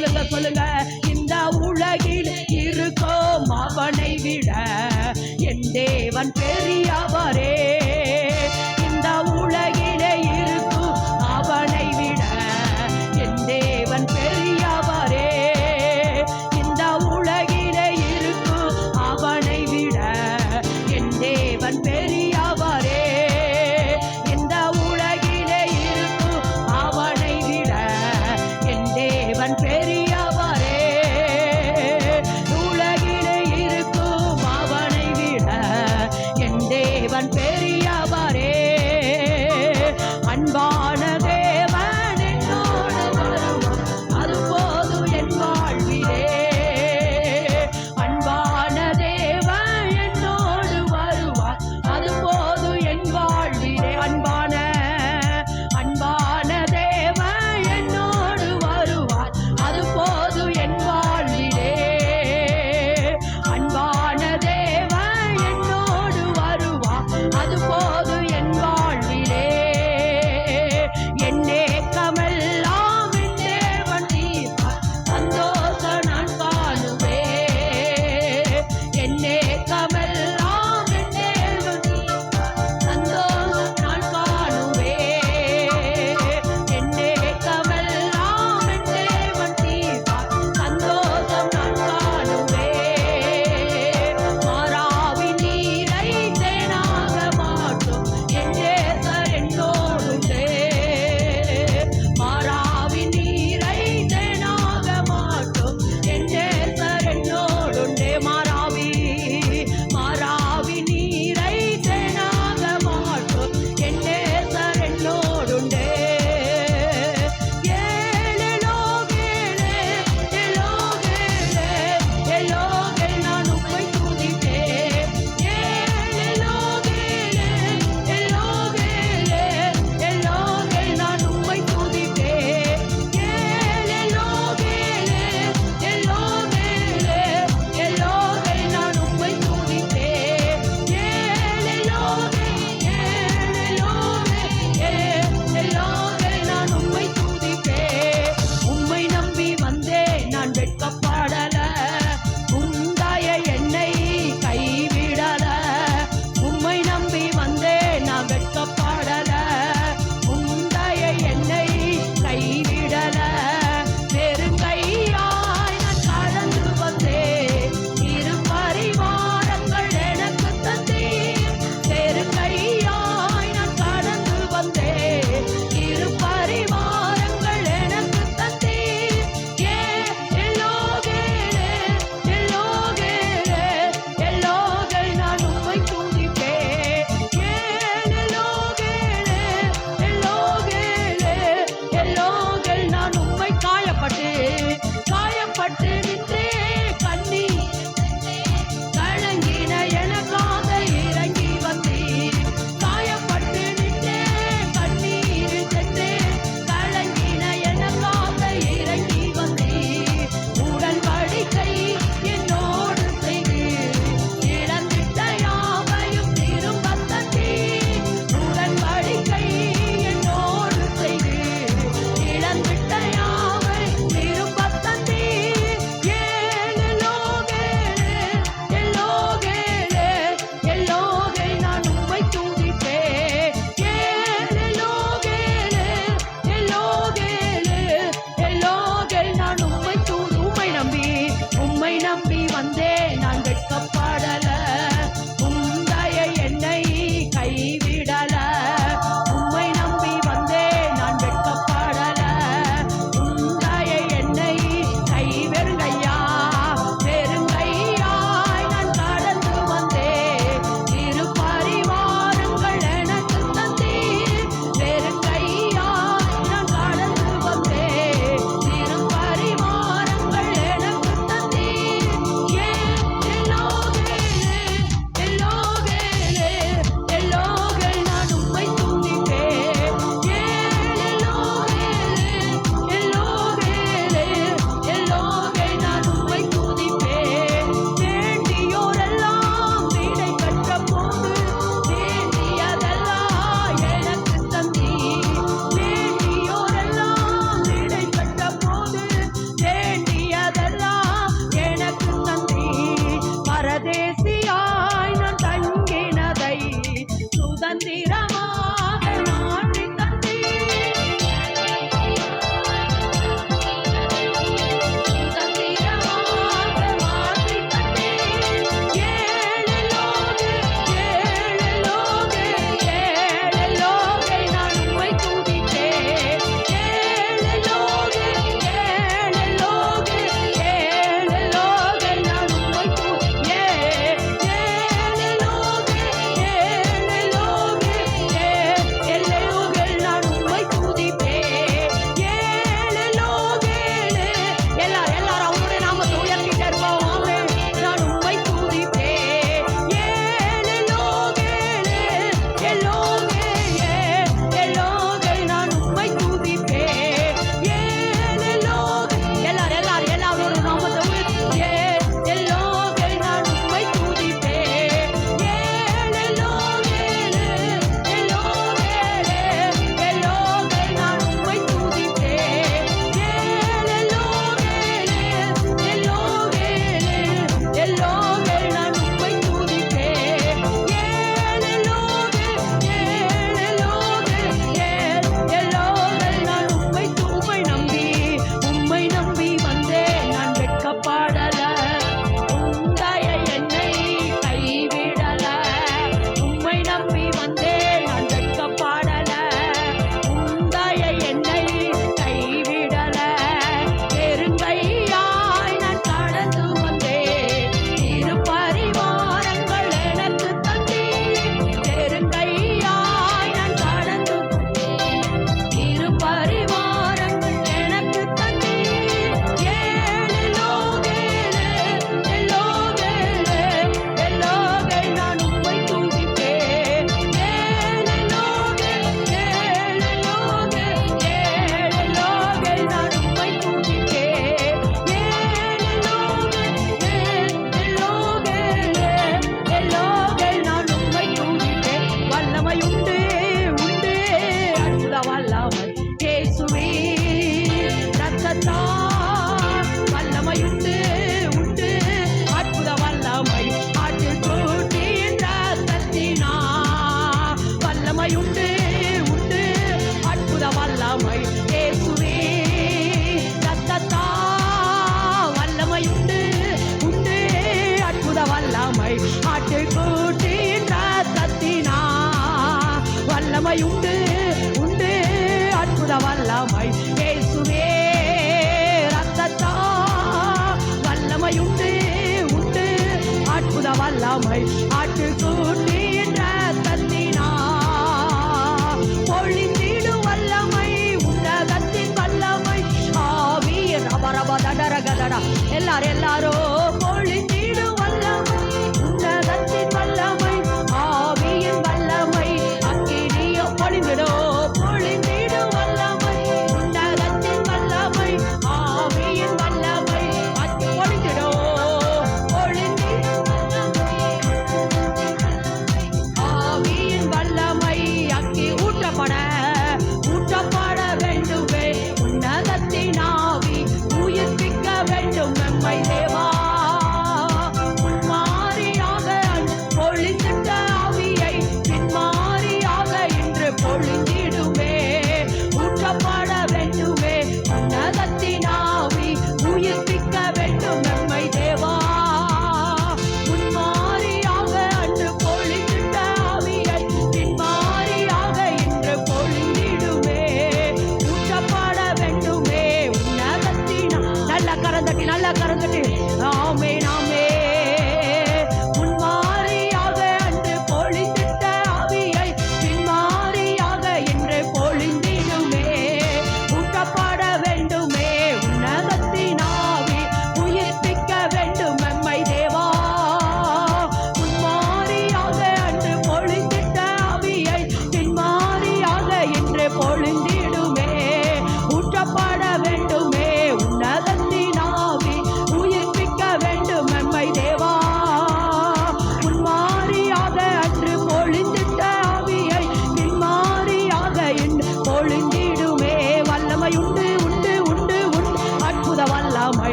சொல்லுங்க சொல்லுங்க. இந்த உலகில் இருக்கும் அவனை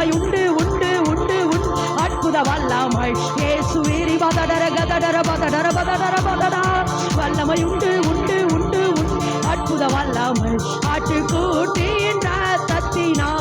வல்லமை உண்டு உண்டு உண்டு உண்டு அற்புத வல்லமை. ஏசுவேரி பதடர கதடர பதடர பதடர பதடா. வல்லமை உண்டு உண்டு உண்டு உண்டு அற்புத வல்லமை. ஆட்டுக்கூட்டின் ரத்தத்தினால்